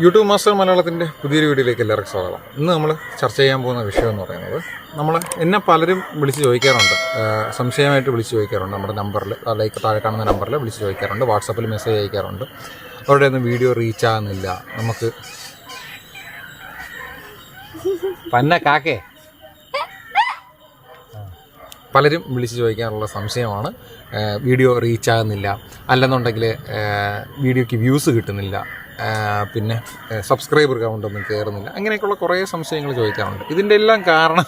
YouTube master മലയാളത്തിന്റെ പുതിയൊരു വീഡിയോയിലേക്ക് എല്ലാവർക്കും സ്വാഗതം. ഇന്ന് നമ്മൾ ചർച്ച ചെയ്യാൻ പോകുന്ന വിഷയം എന്ന് പറയുന്നത് നമ്മൾ എന്നെ പലരും വിളിച്ച് ചോദിക്കാറുണ്ട്. സംശയമായിട്ട് വിളിച്ച് ചോദിക്കാറുണ്ട്. നമ്മുടെ നമ്പറിൽ ലൈക്ക് താഴെ കാണുന്ന നമ്പറിൽ വിളിച്ച് ചോദിക്കാറുണ്ട്. വാട്സപ്പിൽ മെസ്സേജ് അയക്കാറുണ്ട്. അവരുടെ ഒന്നും വീഡിയോ റീച്ച് ആകുന്നില്ല. നമുക്ക് പന്ന കാക്കേ. പലരും വിളിച്ച് ചോദിക്കാനുള്ള സംശയമാണ്. വീഡിയോ റീച്ച് ആകുന്നില്ല. അല്ലെന്നുണ്ടെങ്കിൽ വീഡിയോയ്ക്ക് വ്യൂസ് കിട്ടുന്നില്ല. പിന്നെ സബ്സ്ക്രൈബർ കൗണ്ട് ഒന്നും കയറുന്നില്ല അങ്ങനെയൊക്കെയുള്ള കുറേ സംശയങ്ങൾ ചോദിക്കാറുണ്ട്. ഇതിന്റെ എല്ലാം കാരണം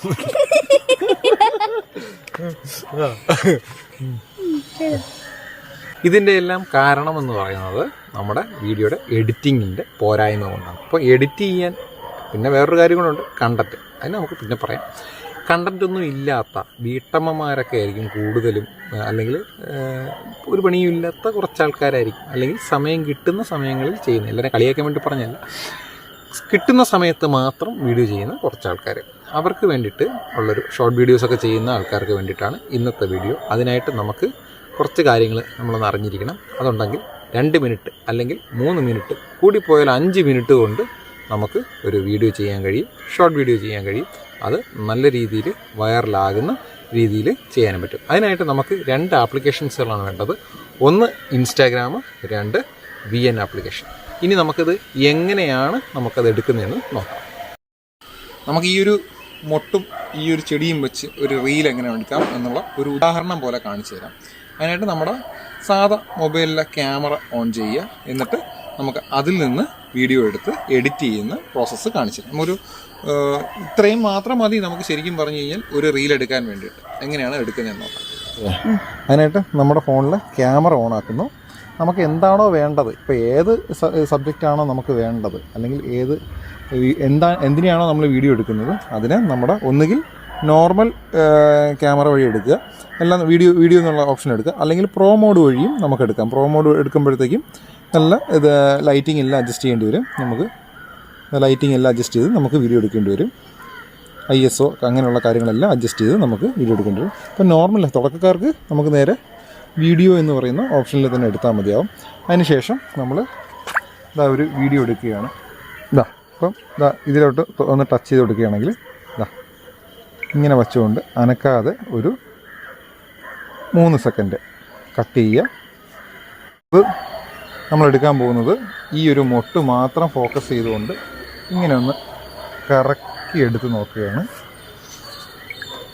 ഇതിന്റെ എല്ലാം കാരണം എന്ന് പറയുന്നത് നമ്മുടെ വീഡിയോയുടെ എഡിറ്റിങ്ങിന്റെ പോരായ്മ കൊണ്ടാണ്. അപ്പോൾ എഡിറ്റ് ചെയ്യാൻ പിന്നെ വേറൊരു കാര്യം കൂടെ ഉണ്ട്. കണ്ടന്റ് അതിന് നമുക്ക് പിന്നെ പറയാം. കണ്ടന്റ് ഒന്നും ഇല്ലാത്ത വീട്ടമ്മമാരൊക്കെ ആയിരിക്കും കൂടുതലും അല്ലെങ്കിൽ ഒരു പണിയും ഇല്ലാത്ത കുറച്ച് ആൾക്കാരായിരിക്കും അല്ലെങ്കിൽ സമയം കിട്ടുന്ന സമയങ്ങളിൽ ചെയ്യുന്ന എല്ലാവരും കളിയാക്കാൻ വേണ്ടി പറഞ്ഞല്ല. കിട്ടുന്ന സമയത്ത് മാത്രം വീഡിയോ ചെയ്യുന്ന കുറച്ച് ആൾക്കാർ അവർക്ക് വേണ്ടിയിട്ട് ഉള്ളൊരു ഷോർട്ട് വീഡിയോസൊക്കെ ചെയ്യുന്ന ആൾക്കാർക്ക് വേണ്ടിയിട്ടാണ് ഇന്നത്തെ വീഡിയോ. അതിനായിട്ട് നമുക്ക് കുറച്ച് കാര്യങ്ങൾ നമ്മളൊന്ന് അറിഞ്ഞിരിക്കണം. അതുണ്ടെങ്കിൽ രണ്ട് മിനിറ്റ് അല്ലെങ്കിൽ മൂന്ന് മിനിറ്റ് കൂടിപ്പോയാൽ അഞ്ച് മിനിറ്റ് കൊണ്ട് നമുക്ക് ഒരു വീഡിയോ ചെയ്യാൻ കഴിയും ഷോർട്ട് വീഡിയോ ചെയ്യാൻ കഴിയും. അത് നല്ല രീതിയിൽ വൈറലാകുന്ന രീതിയിൽ ചെയ്യാനും പറ്റും. അതിനായിട്ട് നമുക്ക് രണ്ട് ആപ്ലിക്കേഷൻസുകളാണ് വേണ്ടത്. ഒന്ന് ഇൻസ്റ്റാഗ്രാം രണ്ട് വി എൻ ആപ്ലിക്കേഷൻ ഇനി നമുക്കത് എങ്ങനെയാണ് നമുക്കത് എടുക്കുന്നതെന്ന് നോക്കാം. നമുക്ക് ഈ ഒരു മൊട്ടും ഈ ഒരു ചെടിയും വെച്ച് ഒരു റീൽ എങ്ങനെ എടുക്കാം എന്നുള്ള ഒരു ഉദാഹരണം പോലെ കാണിച്ചു തരാം. അതിനായിട്ട് നമ്മുടെ സാധാ മൊബൈലിലെ ക്യാമറ ഓൺ ചെയ്യുക. എന്നിട്ട് നമുക്ക് അതിൽ നിന്ന് വീഡിയോ എടുത്ത് എഡിറ്റ് ചെയ്യുന്ന പ്രോസസ്സ് കാണിച്ചു തരാം. ഒരു ഏഹ്, ഇത്രയും മാത്രം മതി നമുക്ക് ശരിക്കും പറഞ്ഞു കഴിഞ്ഞാൽ ഒരു റീൽ എടുക്കാൻ വേണ്ടിയിട്ട്. എങ്ങനെയാണ് എടുക്കുന്നതെന്ന് നോക്കാം. അതിനായിട്ട് നമ്മുടെ ഫോണിൽ ക്യാമറ ഓൺ ആക്കുന്നു. നമുക്ക് എന്താണോ വേണ്ടത് ഇപ്പോൾ ഏത് സബ്ജക്റ്റാണോ നമുക്ക് വേണ്ടത് അല്ലെങ്കിൽ ഏത് എന്താ എന്തിനെയാണോ നമ്മൾ വീഡിയോ എടുക്കുന്നത് അതിനെ നമ്മുടെ ഒന്നുകിൽ നോർമൽ ക്യാമറ വഴി എടുക്കുക. എല്ലാം വീഡിയോ വീഡിയോ എന്നുള്ള ഓപ്ഷൻ എടുക്കുക. അല്ലെങ്കിൽ പ്രോ മോഡ് വഴിയും നമുക്ക് എടുക്കാം. പ്രോ മോഡ് എടുക്കുമ്പോഴത്തേക്കും നല്ല ഇത് ലൈറ്റിംഗ് എല്ലാം അഡ്ജസ്റ്റ് ചെയ്യേണ്ടി വരും. നമുക്ക് ലൈറ്റിംഗ് എല്ലാം അഡ്ജസ്റ്റ് ചെയ്ത് നമുക്ക് വീഡിയോ എടുക്കേണ്ടി വരും. ഐ എസ് ഒ അങ്ങനെയുള്ള കാര്യങ്ങളെല്ലാം അഡ്ജസ്റ്റ് ചെയ്ത് നമുക്ക് വീഡിയോ എടുക്കേണ്ടി വരും. ഇപ്പം നോർമൽ തുടക്കക്കാർക്ക് നമുക്ക് നേരെ വീഡിയോ എന്ന് പറയുന്ന ഓപ്ഷനിൽ തന്നെ എടുത്താൽ മതിയാവും. അതിനുശേഷം നമ്മൾ ഇതാ ഒരു വീഡിയോ എടുക്കുകയാണ്. ഇതാ അപ്പം ഇതാ ഇതിലോട്ട് ഒന്ന് ടച്ച് ചെയ്ത് കൊടുക്കുകയാണെങ്കിൽ ഇങ്ങനെ വച്ചുകൊണ്ട് അനക്കാതെ ഒരു മൂന്ന് സെക്കൻഡ് കട്ട് ചെയ്യുക. ഇത് നമ്മൾ എടുക്കാൻ പോകുന്നത് ഈ ഒരു മൊട്ട് മാത്രം ഫോക്കസ് ചെയ്തുകൊണ്ട് ഇങ്ങനെ ഒന്ന് കറക്കി എടുത്ത് നോക്കുകയാണ്.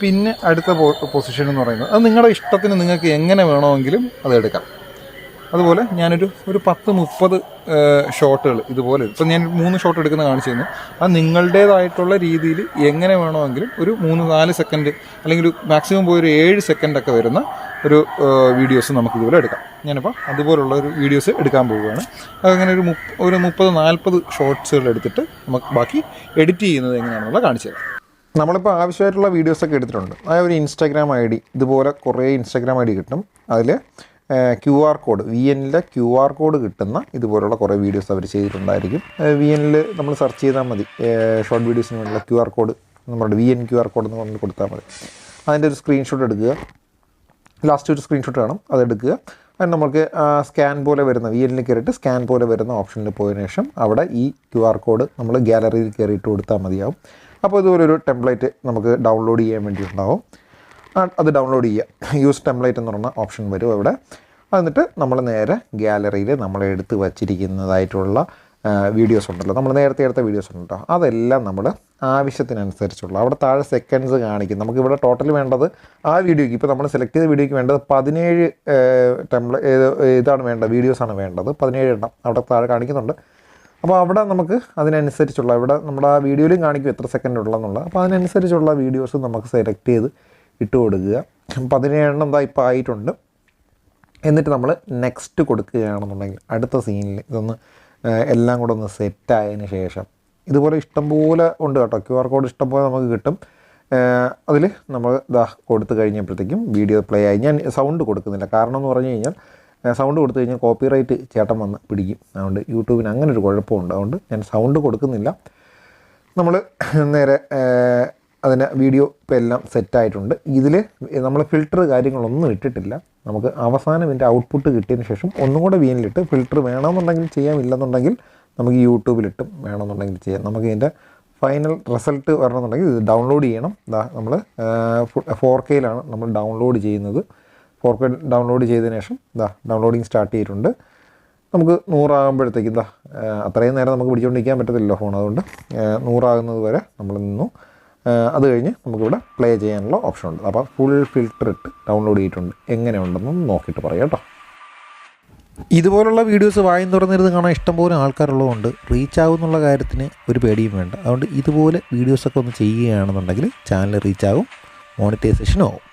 പിന്നെ അടുത്ത പൊസിഷൻ എന്ന് പറയുന്നത്. അത് നിങ്ങളുടെ ഇഷ്ടത്തിന് നിങ്ങൾക്ക് എങ്ങനെ വേണമെങ്കിലും അത് എടുക്കാം. അതുപോലെ ഞാനൊരു ഒരു പത്ത് മുപ്പത് ഷോട്ടുകൾ ഇതുപോലെ ഇപ്പം ഞാൻ മൂന്ന് ഷോട്ട് എടുക്കുന്ന കാണിച്ചു തന്നു അത് നിങ്ങളുടേതായിട്ടുള്ള രീതിയിൽ എങ്ങനെ വേണമെങ്കിലും ഒരു മൂന്ന് നാല് സെക്കൻഡ് അല്ലെങ്കിൽ ഒരു മാക്സിമം പോയി ഒരു ഏഴ് സെക്കൻഡൊക്കെ വരുന്ന ഒരു വീഡിയോസ് നമുക്ക് ഇതുപോലെ എടുക്കാം. ഞാനിപ്പോൾ അതുപോലുള്ള ഒരു വീഡിയോസ് എടുക്കാൻ പോവുകയാണ്. അങ്ങനെ ഒരു ഒരു മുപ്പത് നാൽപ്പത് ഷോർട്സുകൾ എടുത്തിട്ട് നമുക്ക് ബാക്കി എഡിറ്റ് ചെയ്യുന്നത് എങ്ങനെയാണെന്നുള്ള കാണിച്ചു തരാം. നമ്മളിപ്പോൾ ആവശ്യമായിട്ടുള്ള വീഡിയോസൊക്കെ എടുത്തിട്ടുണ്ട്. ആ ഒരു ഇൻസ്റ്റാഗ്രാം ഐ ഡി ഇതുപോലെ കുറേ ഇൻസ്റ്റാഗ്രാം ഐ ഡി കിട്ടും. അതിൽ ക്യു ആർ കോഡ് വി എന്നിലെ ക്യു ആർ കോഡ് കിട്ടുന്ന ഇതുപോലുള്ള കുറേ വീഡിയോസ് അവർ ചെയ്തിട്ടുണ്ടായിരിക്കും. വി എന്നിൽ നമ്മൾ സെർച്ച് ചെയ്താൽ മതി. ഷോർട്ട് വീഡിയോസിന് വേണ്ടിയുള്ള ക്യു ആർ കോഡ് നമ്മുടെ V N Q R code എന്ന് പറഞ്ഞ് കൊടുത്താൽ മതി. അതിന്റെ ഒരു സ്ക്രീൻഷോട്ട് എടുക്കുക. ലാസ്റ്റ് ഒരു സ്ക്രീൻഷോട്ട് വേണം. അതെടുക്കുക അതിന് നമുക്ക് സ്കാൻ പോലെ വരുന്ന വി എല്ലിൽ കയറിയിട്ട് സ്കാൻ പോലെ വരുന്ന ഓപ്ഷനിൽ പോയതിനു ശേഷം അവിടെ ഈ ക്യു ആർ കോഡ് നമ്മൾ ഗാലറിയിൽ കയറിയിട്ട് കൊടുത്താൽ മതിയാവും. അപ്പോൾ ഇതുപോലൊരു ടെംപ്ലേറ്റ് നമുക്ക് ഡൗൺലോഡ് ചെയ്യാൻ വേണ്ടി ഉണ്ടാവും ആ, അത് ഡൗൺലോഡ് ചെയ്യുക യൂസ് ടെംപ്ലേറ്റ് എന്ന് പറഞ്ഞ ഓപ്ഷൻ വരും അവിടെ. എന്നിട്ട് നമ്മൾ നേരെ ഗ്യാലറിയിൽ നമ്മൾ എടുത്ത് വച്ചിരിക്കുന്നതായിട്ടുള്ള വീഡിയോസ് ഉണ്ടല്ലോ. നമ്മൾ നേരത്തെ എടുത്ത വീഡിയോസ് ഉണ്ടല്ലോ. അതെല്ലാം നമ്മൾ ആവശ്യത്തിനനുസരിച്ചുള്ള അവിടെ താഴെ സെക്കൻഡ്സ് കാണിക്കും. നമുക്ക് ഇവിടെ ടോട്ടൽ വേണ്ടത് ആ വീഡിയോയ്ക്ക് ഇപ്പോൾ നമ്മൾ സെലക്ട് ചെയ്ത വീഡിയോയ്ക്ക് വേണ്ടത് പതിനേഴ് ടെംപ്ല ഇതാണ് വേണ്ടത്. വീഡിയോസാണ് വേണ്ടത്. പതിനേഴ് എണ്ണം അവിടെ താഴെ കാണിക്കുന്നുണ്ട്. അപ്പോൾ അവിടെ നമുക്ക് അതിനനുസരിച്ചുള്ള ഇവിടെ നമ്മുടെ ആ വീഡിയോയിലും കാണിക്കും എത്ര സെക്കൻഡ് ഉള്ളതെന്നുള്ളത് അപ്പോൾ അതിനനുസരിച്ചുള്ള വീഡിയോസ് നമുക്ക് സെലക്ട് ചെയ്ത് ഇട്ട് കൊടുക്കുക. പതിനേഴെണ്ണം എന്താ ഇപ്പോൾ ആയിട്ടുണ്ട്. എന്നിട്ട് നമ്മൾ നെക്സ്റ്റ് കൊടുക്കുകയാണെന്നുണ്ടെങ്കിൽ അടുത്ത സീനിൽ ഇതൊന്ന് എല്ലാം കൂടെ ഒന്ന് സെറ്റായതിന് ശേഷം ഇതുപോലെ ഇഷ്ടംപോലെ ഉണ്ട് കേട്ടോ. ക്യു ആർ കോഡ് ഇഷ്ടംപോലെ നമുക്ക് കിട്ടും. അതിൽ നമ്മൾ ഇതാ കൊടുത്തു കഴിഞ്ഞപ്പോഴത്തേക്കും വീഡിയോ പ്ലേ ആയി. ഞാൻ സൗണ്ട് കൊടുക്കുന്നില്ല. കാരണം എന്ന് പറഞ്ഞു കഴിഞ്ഞാൽ സൗണ്ട് കൊടുത്തു കഴിഞ്ഞാൽ കോപ്പിറൈറ്റ് ചേട്ടൻ വന്ന് പിടിക്കും. അതുകൊണ്ട് യൂട്യൂബിന് അങ്ങനെ ഒരു കുഴപ്പമുണ്ട്. അതുകൊണ്ട് ഞാൻ സൗണ്ട് കൊടുക്കുന്നില്ല. നമ്മൾ നേരെ അതിന് വീഡിയോ ഇപ്പോൾ എല്ലാം സെറ്റായിട്ടുണ്ട് ഇതിൽ നമ്മൾ ഫിൽറ്റർ കാര്യങ്ങളൊന്നും ഇട്ടിട്ടില്ല. നമുക്ക് അവസാനം ഇതിന്റെ ഔട്ട്പുട്ട് കിട്ടിയതിന് ശേഷം ഒന്നും കൂടെ വീനിലിട്ട് ഫിൽറ്റർ വേണമെന്നുണ്ടെങ്കിൽ ചെയ്യാം ഇല്ലെന്നുണ്ടെങ്കിൽ നമുക്ക് യൂട്യൂബിലിട്ടും വേണമെന്നുണ്ടെങ്കിൽ ചെയ്യാം. നമുക്ക് ഇതിന്റെ ഫൈനൽ റിസൾട്ട് വരണമെന്നുണ്ടെങ്കിൽ ഇത് ഡൗൺലോഡ് ചെയ്യണം. നമ്മൾ ഫോർ കെയിലാണ് നമ്മൾ ഡൗൺലോഡ് ചെയ്യുന്നത്. ഫോർ കെ ഡൗൺലോഡ് ചെയ്തതിന് ശേഷം ഇതാ ഡൗൺലോഡിങ് സ്റ്റാർട്ട് ചെയ്തിട്ടുണ്ട്. നമുക്ക് നൂറാകുമ്പോഴത്തേക്ക് ഇതാ അത്രയും നേരം നമുക്ക് പിടിച്ചുകൊണ്ടിരിക്കാൻ പറ്റത്തില്ലല്ലോ ഫോൺ അതുകൊണ്ട് നൂറാകുന്നത് വരെ നമ്മൾ നിന്നു. അത് കഴിഞ്ഞ് നമുക്കിവിടെ പ്ലേ ചെയ്യാനുള്ള ഓപ്ഷൻ ഉണ്ട്. അപ്പോൾ ഫുൾ ഫിൽറ്റർ ഇട്ട് ഡൗൺലോഡ് ചെയ്തിട്ടുണ്ട്. എങ്ങനെയുണ്ടെന്നും നോക്കിയിട്ട് പറയാം കേട്ടോ. ഇതുപോലുള്ള വീഡിയോസ് വായും തുറന്നിരുന്ന് കാണാൻ ഇഷ്ടംപോലെ ആൾക്കാരുള്ളതുകൊണ്ട് റീച്ച് ആകുമെന്നുള്ള കാര്യത്തിന് ഒരു പേടിയും വേണ്ട. അതുകൊണ്ട് ഇതുപോലെ വീഡിയോസൊക്കെ ഒന്ന് ചെയ്യുകയാണെന്നുണ്ടെങ്കിൽ ചാനൽ റീച്ച് ആകും മോണിറ്റൈസേഷനും ആവും.